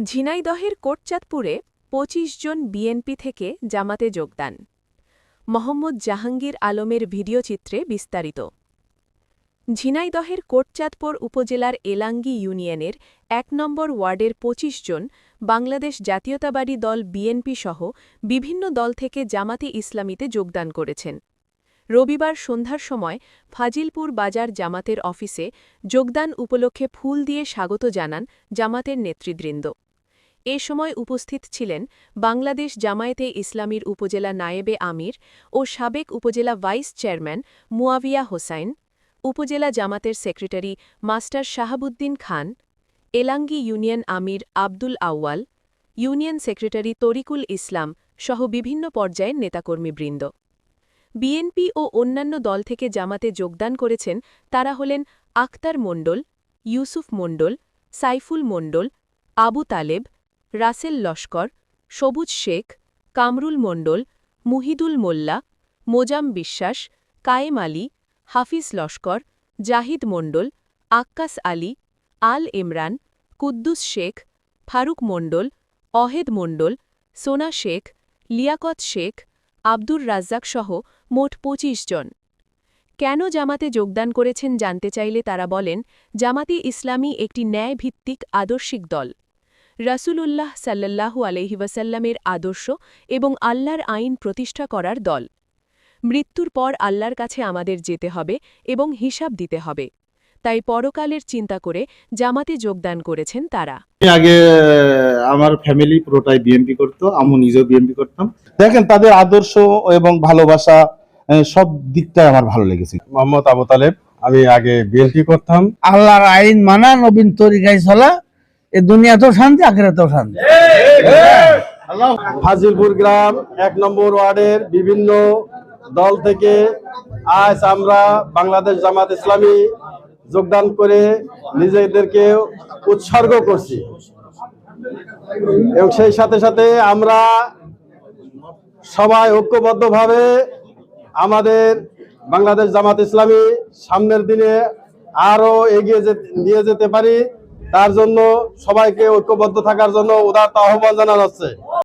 ঝিনাইদহের কোটচাঁদপুরে ২৫ জন বিএনপি থেকে জামাতে যোগদান। মোহাম্মদ জাহাঙ্গীর আলমের ভিডিওচিত্রে বিস্তারিত। ঝিনাইদহের কোটচাঁদপুর উপজেলার এলাঙ্গি ইউনিয়নের এক নম্বর ওয়ার্ডের ২৫ জন বাংলাদেশ জাতীয়তাবাদী দল বিএনপি সহ বিভিন্ন দল থেকে জামাতে ইসলামীতে যোগদান করেছেন। রবিবার সন্ধ্যার সময় ফাজিলপুর বাজার জামাতের অফিসে যোগদান উপলক্ষে ফুল দিয়ে স্বাগত জানান জামাতের নেতৃবৃন্দ। এ সময় উপস্থিত ছিলেন বাংলাদেশ জামায়াতে ইসলামীর উপজেলা নায়েবে আমির ও সাবেক উপজেলা ভাইস চেয়ারম্যান মুয়াবিয়া হোসাইন, উপজেলা জামাতের secretary master Shahabuddin Khan, Elangi union আমির আব্দুল আউয়াল, ইউনিয়ন সেক্রেটারি তরিকুল ইসলাম সহ বিভিন্ন পর্যায়ের নেতাকর্মীবৃন্দ। বিএনপি ও অন্যান্য দল থেকে জামাতে যোগদান করেছেন তারা হলেন আখতার মণ্ডল, ইউসুফ মণ্ডল, সাইফুল মণ্ডল, আবু তালেব রাসেল লস্কর, সবুজ শেখ, কামরুল মণ্ডল, মুহিদুল মোল্লা, মোজাম বিশ্বাস, কায়েম আলী, হাফিজ লস্কর, জাহিদ মণ্ডল, আক্কাস আলী, আল ইমরান, কুদ্দুস শেখ, ফারুক মণ্ডল, অহেদ মণ্ডল, সোনা শেখ, লিয়াকত শেখ, আব্দুর রাজ্জাক সহ মোট ২৫ জন। কেন জামাতে যোগদান করেছেন জানতে চাইলে তারা বলেন, জামাতে ইসলামী একটি ন্যায়ভিত্তিক, আদর্শিক দল। রাসূলুল্লাহ সাল্লাল্লাহু আলহি ওয়াসাল্লামের আদর্শ এবং আল্লাহর আইন প্রতিষ্ঠা করার দল। মৃত্যুর পর আল্লাহর কাছে আমাদের যেতে হবে এবং হিসাব দিতে হবে। তাই পরকালের চিন্তা করে জামাতে যোগদান করেছেন তারা। আগে আমার ফ্যামিলি পুরোটাই বিএমপি করতো আমি নিজেও বিএমপি করতাম। দেখেন তাদের আদর্শ এবং ভালোবাসা সব দিকটাই আমার ভালো লেগেছে। মোহাম্মদ আবু তালেব আমি আগে বিএনপি করতাম। আল্লাহর আইন মানা নবীন তরিকায় চলা এ দুনিয়াতেও শান্তি শান্তি। ফাজিলপুর গ্রাম এক নম্বর ওয়ার্ডের বিভিন্ন দল থেকে আজ আমরা বাংলাদেশ জামাত ইসলামী যোগদান করে নিজেদেরকে উৎসর্গ করছি। এবং সেই সাথে সাথে আমরা সবাই ঐক্যবদ্ধভাবে আমাদের বাংলাদেশ জামাত ইসলামী সামনের দিনে আরও এগিয়ে নিয়ে যেতে পারি। তার জন্য সবাইকে ঐক্যবদ্ধ থাকার জন্য উদারতা আহ্বান জানানো হচ্ছে।